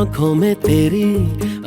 આંખો મેં તેરી,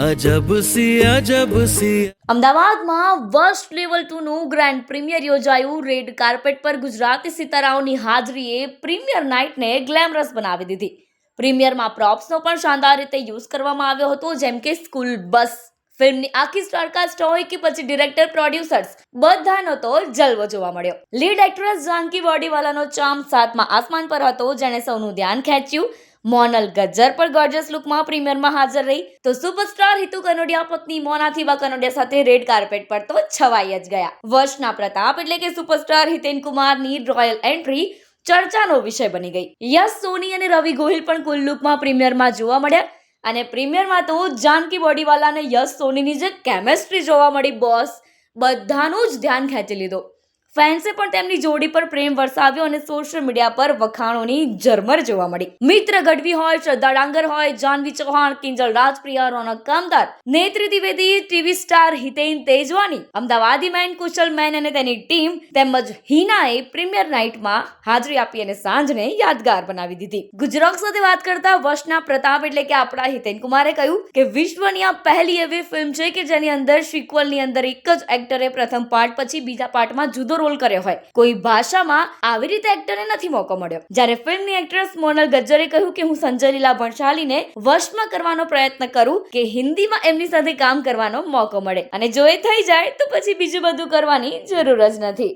અજબ સી અજબ સી. અમદાવાદમાં વર્સ્ટ લેવલ ટુનું ગ્રાન્ડ પ્રીમિયર યોજાયું. રેડ કાર્પેટ પર ગુજરાતી સિતારાઓની હાજરીએ પ્રીમિયર નાઇટને ગ્લેમરસ બનાવી દીધી. પ્રીમિયરમાં પ્રોપ્સનો પણ શાનદાર રીતે યુઝ કરવામાં આવ્યો હતો, જેમ કે સ્કૂલ બસ ફિલ્મની આખી સ્ટારકાસ્ટ હોય કે પછી ડિરેક્ટર પ્રોડ્યુસર્સ બધાનો તો જલવો જોવા મળ્યો. લીડ એક્ટ્રેસ જાનકી બોડીવાલાનો ચામ સાતમા આસમાન પર હતો, જેણે સૌનું ધ્યાન ખેંચ્યું. મોનલ ગજ્જર પણ ગોર્જિયસ લુકમાં પ્રીમિયરમાં હાજર રહી. તો સુપરસ્ટાર હિતુ કનોડિયા પત્ની મોનાથી વા કનોડિયા સાથે રેડ કાર્પેટ પર તો છવાઈ જ ગયા. વર્ષના પ્રતાપ એટલે કે સુપરસ્ટાર હિતેન કુમારની રોયલ એન્ટ્રી ચર્ચાનો વિષય બની ગઈ. યશ, સોની અને રવિ ગોહિલ પણ કુલ લુકમાં પ્રીમિયરમાં જોવા મળ્યા. અને પ્રીમિયરમાં તો જાનકી બોડીવાલા અને યશ, સોનીની જે કેમેસ્ટ્રી જોવા મળી બોસ બધાનું જ ધ્યાન ખેંચી લીધું. ફેન્સે પણ તેમની જોડી પર પ્રેમ વરસાવ્યો અને સોશિયલ મીડિયા પર વખાણોની ઝરમર જોવા મળી. મિત્ર ગઢવી હોય, શ્રદ્ધા ડાંગર હોય, Janvi Chauhan, Kinjal Rajpriya, Raunak Kamdar, Netri Dwivedi, TV star Hiten Tejwani, Amdavadi man, Kushal man અને તેની ટીમ તેમજ હિનાએ પ્રીમિયર નાઇટમાં હાજરી આપી અને સાંજને યાદગાર બનાવી દીધી. ગુજરાત સાથે વાત કરતા વર્ષના પ્રતાપ એટલે કે આપણા હિતેન કુમારે કહ્યું કે વિશ્વની આ પહેલી એવી ફિલ્મ છે કે જેની અંદર સિક્વલની અંદર એક જ એક્ટરે પ્રથમ પાર્ટ પછી બીજા પાર્ટમાં જુદો રોલ કર્યો હોય. કોઈ ભાષામાં આવી રીતે એક્ટરને નથી મોકો મળ્યો. જ્યારે ફિલ્મની એક્ટ્રેસ મોનલ ગજ્જરે કહ્યું કે હું સંજય લીલા ભણશાલીને વશમાં કરવાનો પ્રયત્ન કરું કે હિન્દીમાં એમની સાથે કામ કરવાનો મોકો મળે. અને જો એ થઈ જાય તો પછી બીજું બધું કરવાની જરૂર જ નથી.